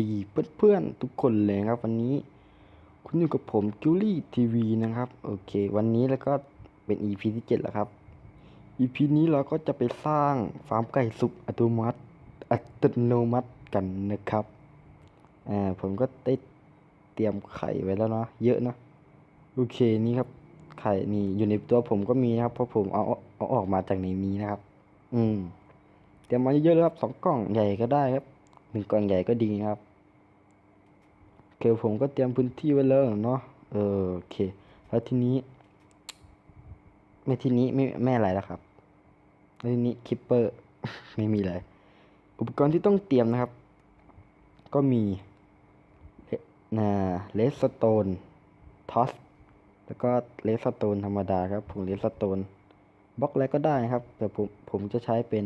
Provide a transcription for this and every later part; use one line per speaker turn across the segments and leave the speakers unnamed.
ดีเพื่อนๆทุกคนเลยครับ วันนี้ คุณอยู่กับผมจูลี่ทีวีนะครับ โอเค วันนี้แล้วก็เป็น EP ที่7แล้วครับ EP นี้เราก็จะไปสร้างฟาร์มไก่สุกอัตโนมัติอัตโนมัติกันนะครับอ่าผมก็ได้เตรียมไข่ไว้แล้วเนาะเยอะนะโอเคนี่ครับ ไข่นี่อยู่ในตัวผมก็มีนะครับเพราะผมเอาเอาออกมาจากในนี้นะครับ อืมเตรียมมาเยอะๆเลยครับสองกล่องใหญ่ก็ได้ครับหนึ่งกล่องใหญ่ก็ดีครับ เคผมก็เตรียมพื้นที่ไว้แล้วเนาะเออโอเค แล้วทีนี้ ไม่ทีนี้ไม่ไม่อะไรแล้วครับแล้วทีนี้คิปเปอร์ไม่มีอะไรอุปกรณ์ที่ต้องเตรียมนะครับ ก็มีนะเลสโตนทอสแล้วก็เลสโตนธรรมดาครับผงเลสโตนบล็อกอะไรก็ได้ครับ แต่ผมผมจะใช้เป็น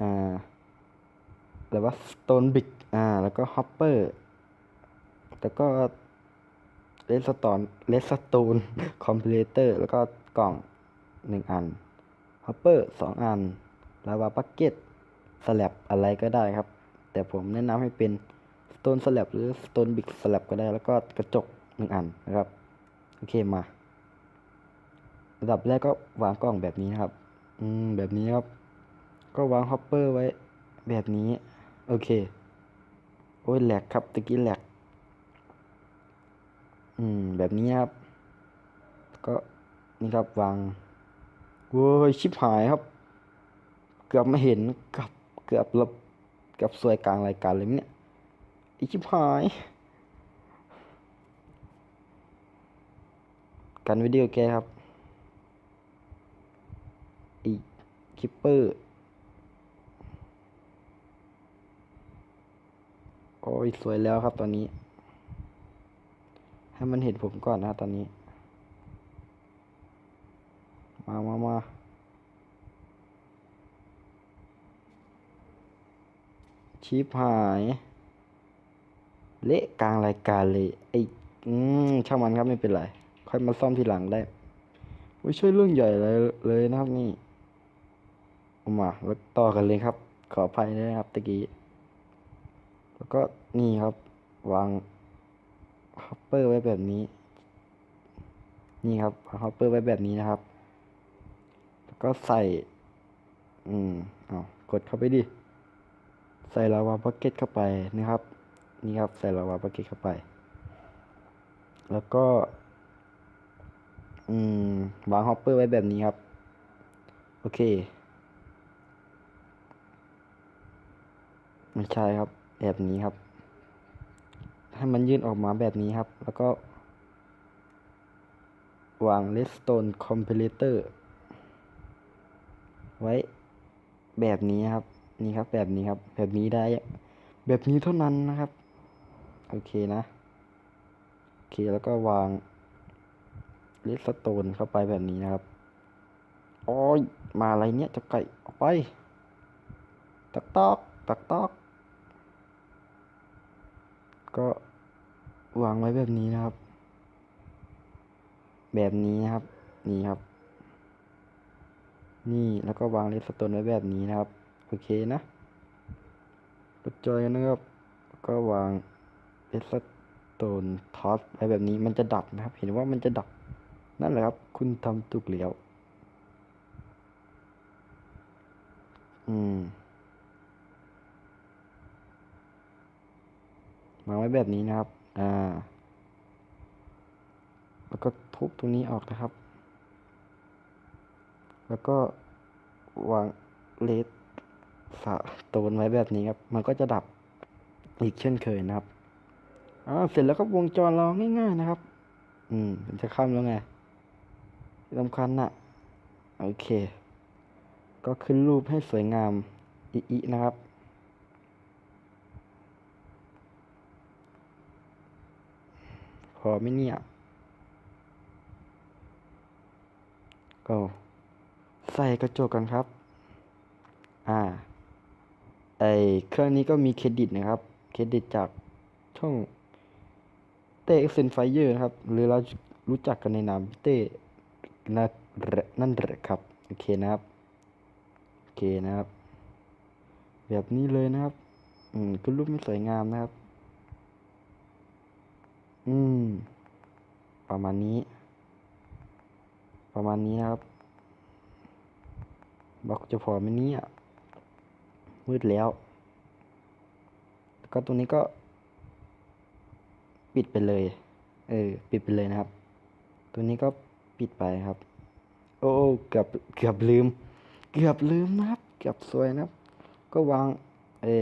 อ่าอะไรว่าสโตนบิกอ่า แล้วก็ฮอปเปอร์ แล้วก็เลสโตนเลสโตนคอมพิวเตอร์แล้วก็กล่องหนึ่งอันฮอปเปอร์สองอันลาวาปักเก็ตสลับอะไรก็ได้ครับ แต่ผมแนะนำให้เป็นสโตนสลับหรือสโตนบิกสลับก็ได้ แล้วก็กระจกหนึ่งอันนะครับ โอเคมาระดับแรกก็วางกล่องแบบนี้นะครับ อืม แบบนี้ครับ ก็วางฮอปเปอร์ไว้แบบนี้ โอเค โอ้ยแหลกครับตะกี้แหลก อืม แบบนี้ครับ ก็นี่ครับวางโว้ยชิบหายครับ เกือบไม่เห็นกับเกือบลบเกือบสวยกลางรายการเลยเนี่ยไอชิบหายกันวิดีโอแกครับอีคิปเปอร์ โอ้ย สวยแล้วครับตอนนี้ ให้มันเห็นผมก่อนนะตอนนี้ มามามาชิปหาย เละกลางรายการเลยไอ้อืมช่างมันครับไม่เป็นไร ค่อยมาซ่อมทีหลังได้ไม่ใช่เรื่องใหญ่เลยเลยนะครับนี่เอามาแล้วต่อกันเลยครับ ขออภัยด้วยนะครับตะกี้ แล้วก็นี่ครับ วาง ฮอปเปอร์ไว้แบบนี้ นี่ครับฮอปเปอร์ไว้แบบนี้นะครับ แล้วก็ใส่ อืมเอากดเข้าไปดิ ใส่ลาวาบักเก็ตเข้าไปนะครับ นี่ครับ ใส่ลาวาบักเก็ตเข้าไป แล้วก็ อืมวางฮอปเปอร์ไว้แบบนี้ครับ โอเค ไม่ใช่ครับ แบบนี้ครับ ให้มันยื่นออกมาแบบนี้ครับ แล้วก็ วาง redstone comparator ไว้แบบนี้ครับ นี่ครับแบบนี้ครับ แบบนี้ได้ แบบนี้เท่านั้นนะครับ โอเคนะ โอเคแล้วก็วาง redstone เข้าไปแบบนี้นะครับโอ้ยมาอะไรเนี่ยเจะไก่ออกไป ตักตอกตักตอกก็ วางไว้แบบนี้นะครับ แบบนี้นะครับ นี่ครับ นี่แล้วก็วางเลสโตนไว้แบบนี้นะครับ โอเคนะกดจอยนะครับ ก็วางเลสโตนทอสไว้แบบนี้มันจะดับนะครับ เห็นว่ามันจะดับ นั่นแหละครับ คุณทำถูกแล้ว อืมวางไว้แบบนี้นะครับ อ่า แล้วก็ทุบตรงนี้ออกนะครับ แล้วก็วางเลสสะโตนไว้แบบนี้ครับ มันก็จะดับอีกเช่นเคยนะครับอ่าเสร็จแล้วก็วงจรเราง่ายๆนะครับ อืมจะค่ำแล้วไงสำคัญน่ะ โอเค ก็ขึ้นรูปให้สวยงามอีๆนะครับ พอไหม่เนี่ย ก็ใส่กระจกกันครับ อ่า ไอเครื่องนี้ก็มีเครดิตนะครับ เครดิตจากช่องเต้เอ็กเซนไฟเยอร์ครับ หรือเรารู้จักกันในนามเต้นะนั่นแหละครับ โอเคนะครับ โอเคนะครับ แบบนี้เลยนะครับ อืมขึ้นรูปไม่สวยงามนะครับ อืม ประมาณนี้ ประมาณนี้นะครับบล็อกจะพอไหมเนี่ยมืดแล้วแล้วก็ตรงนี้ก็ ปิดไปเลย เออ ปิดไปเลยนะครับ ตัวนี้ก็ปิดไปครับ โอ้เกือบเกือบลืม เกือบลืมนะครับ เกือบสวยนะครับ ก็วางไอ้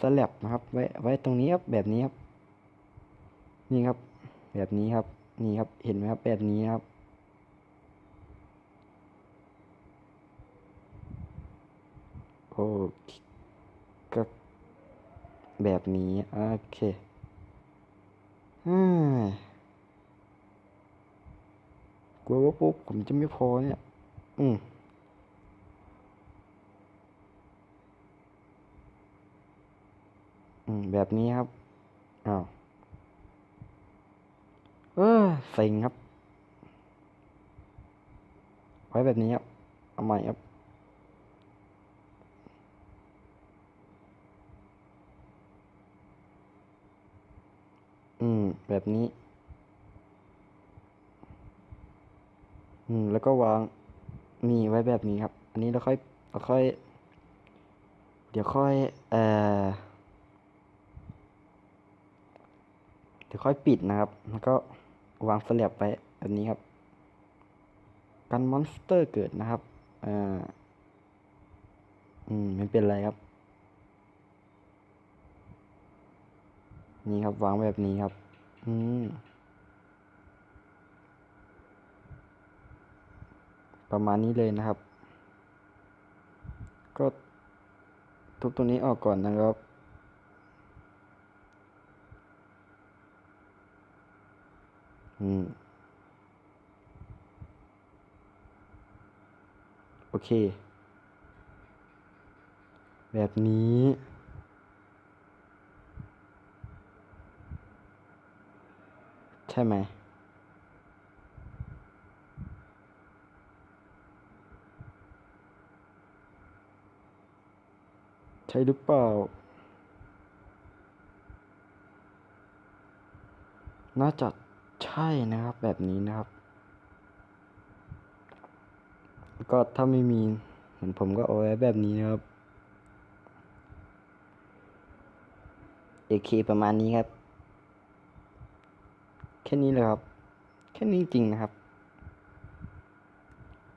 สลับนะครับ ไว้ไว้ตรงนี้ครับแบบนี้ครับ นี่ครับ แบบนี้ครับ นี่ครับ เห็นไหมครับ แบบนี้ครับ โอเคก็แบบนี้ โอเคกลัวว่าปุ๊บผมจะไม่พอเนี่ย อืมอืม แบบนี้ครับ อ้าว เออเซ็งครับ ไว้แบบนี้ครับ เอาใหม่ครับ อืม แบบนี้ อืม แล้วก็วางนี่ไว้แบบนี้ครับ อันนี้เราค่อยเราค่อย เดี๋ยวค่อย เอ่อ เดี๋ยวค่อยปิดนะครับ แล้วก็ วางสลับไปแบบนี้ครับ กันมอนสเตอร์เกิดนะครับอ่าอืมไม่เป็นไรครับ นี่ครับวางแบบนี้ครับ อืมประมาณนี้เลยนะครับ ก็ทุบตัวนี้ออกก่อนนะครับ อืม โอเค แบบนี้ ใช่ไหมใช่หรือเปล่า น่าจะ ช่นะครับแบบนี้นะครับ ก็ถ้าไม่มีเหมือนผมก็เอาไว้แบบนี้นะครับ โอเคประมาณนี้ครับ แค่นี้เลยครับ แค่นี้จริงนะครับ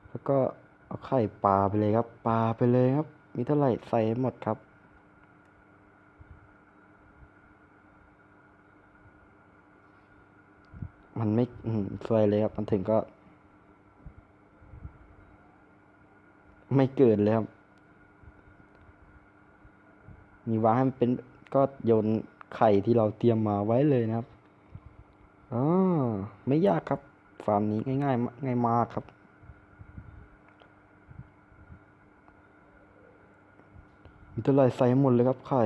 แล้วก็เอาไข่ปลาไปเลยครับปลาไปเลยครับ มีเท่าไหร่ใส่ให้หมดครับ มันไม่อืมสวยเลยครับ มันถึงก็ ไม่เกิดเลยครับ มีวางให้มันเป็นก็โยนไข่ที่เราเตรียมมาไว้เลยนะครับอ๋อไม่ยากครับฟาร์มนี้ง่ายๆง่ายมากครับ มีเท่าไรใส่หมดเลยครับไข่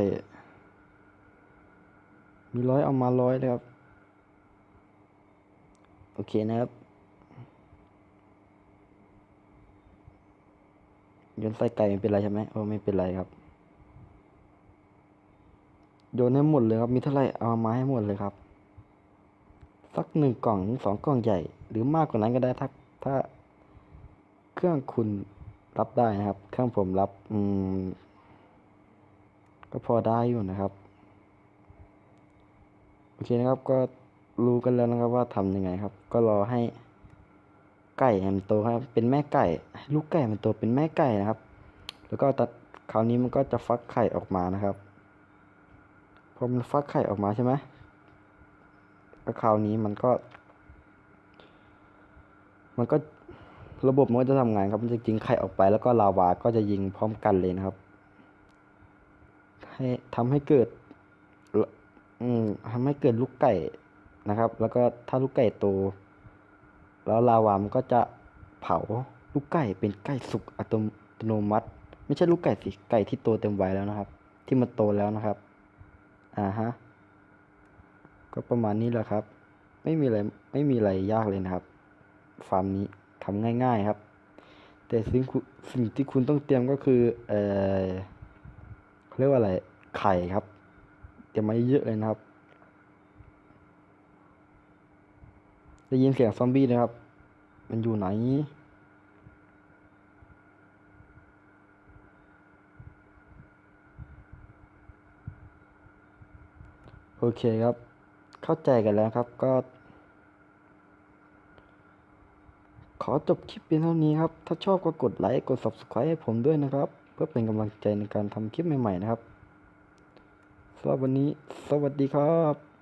มีร้อยเอามาร้อยเลยครับ โอเคนะครับโยนใส่ไก่ไม่เป็นไรใช่ไหมโอ้ไม่เป็นไรครับ โยนให้หมดเลยครับ มีเท่าไหร่เอามาให้หมดเลยครับ สักหนึ่งกล่องสองกล่องใหญ่ หรือมากกว่านั้นก็ได้ถ้าถ้า เครื่องคุณรับได้นะครับ เครื่องผมรับ อืม ก็พอได้อยู่นะครับ โอเคนะครับก็ รู้กันแล้วนะครับว่าทำยังไงครับ ก็รอให้ไก่มันโตครับ เป็นแม่ไก่ให้ลูกไก่มันโตเป็นแม่ไก่นะครับ แล้วก็ตัดคราวนี้มันก็จะฟักไข่ออกมานะครับพอมันฟักไข่ออกมาใช่ไหมแล้วคราวนี้มันก็ มันก็ระบบมันก็จะทำงานครับ มันจะยิงไข่ออกไป แล้วก็ลาวาก็จะยิงพร้อมกันเลยนะครับ ให้ทำให้เกิด อืมทำให้เกิดลูกไก่ นะครับ แล้วก็ถ้าลูกไก่โต แล้วลาวามันก็จะเผาลูกไก่เป็นไก่สุกอัตโนมัติ ไม่ใช่ลูกไก่สิไก่ที่โตเต็มวัยแล้วนะครับ ที่มันโตแล้วนะครับอ่าฮะก็ประมาณนี้แหละครับ ไม่มีอะไรไม่มีอะไรยากเลยนะครับฟาร์มนี้ทำง่าย ๆครับ แต่สิ่งสิ่งที่คุณต้องเตรียมก็คือเออเขาเรียกว่าอะไรไข่ครับเตรียมมาเยอะเลยนะครับ ได้ยินเสียงซอมบี้นะครับ มันอยู่ไหน โอเคครับ เข้าใจกันแล้วครับก็ ขอจบคลิปเพียงเท่านี้ครับ ถ้าชอบก็กดไลค์ กด Subscribe ให้ผมด้วยนะครับ เพื่อเป็นกำลังใจในการทำคลิปใหม่ ๆ นะครับสำหรับวันนี้ สวัสดีครับ